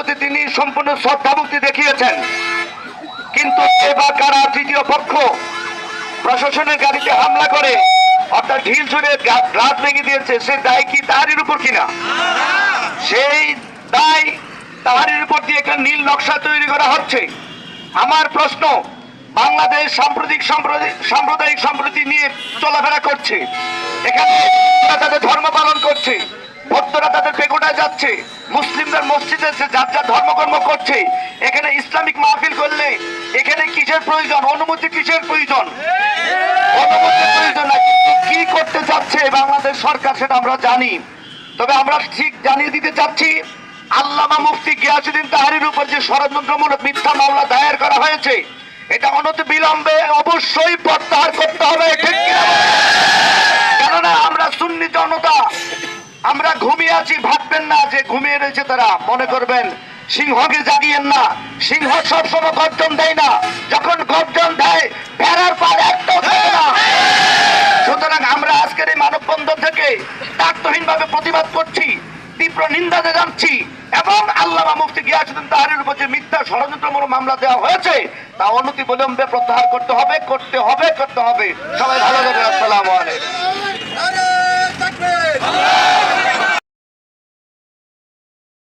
প্রতি তিনি সম্পূর্ণ শ্রদ্ধাভক্তি দেখিয়েছেন। কিন্তু এবার কারা তৃতীয় পক্ষ? প্রশাসনের গাড়িতে হামলা করে, অর্থাৎ ঢিল ছুড়ে গ্লাস ভেঙে দিয়েছে, সে দায় কি তাহারির উপর কিনা? সেই দায় তাহারির উপর দিয়ে একটা নীল নকশা তৈরি করা হচ্ছে। আমার প্রশ্ন, বাংলাদেশ সাম্প্রতিক সাম্প্রদায়িক সম্প্রতি নিয়ে চলাফেরা করছে। এখানে তাদের ধর্ম পালন করছে, ভক্তরা তাদের পেগোটায় যাচ্ছে। মুসলিমদের মসজিদে এসে যার যার ধর্মকর্ম করছে। এখানে ইসলামিক মাহফিল করলে এখানে কিসের প্রয়োজন? অনুমতি কিসের প্রয়োজন? অনুমতির প্রয়োজন না কি করতে চাচ্ছে বাংলাদেশ সরকার সেটা আমরা জানি। তবে আমরা ঠিক জানিয়ে দিতে চাচ্ছি, আল্লামা মুফতি গিয়াসুদ্দিন তাহারির উপর যে ষড়যন্ত্রমূলক মিথ্যা মামলা দায়ের করা হয়েছে, এটা অনতি বিলম্বে অবশ্যই প্রত্যাহার করতে হবে, ঠিক কেননা আমরা সুন্নি জনতা আমরা ঘুমিয়ে আছি, ভাববেন না যে ঘুমিয়ে রয়েছে তারা। মনে করবেন, সিংহকে জাগিয়েন না। সিংহ সবসময় গর্জন দেয় না। যখন গর্জন দেয় পাল একটাও থাকে না। সুতরাং আমরা আজকের এই মানববন্ধন থেকে দায়িত্বহীন ভাবে প্রতিবাদ করছি, তীব্র নিন্দা জানাচ্ছি এবং আল্লামা মুফতি গিয়াসুদ্দিন তাহারের উপর যে মিথ্যা ষড়যন্ত্রমূলক মামলা দেওয়া হয়েছে, তা অনতি বিলম্বে প্রত্যাহার করতে হবে করতে হবে করতে হবে। সবাই ভালো থাকবেন। আসসালামু আলাইকুম।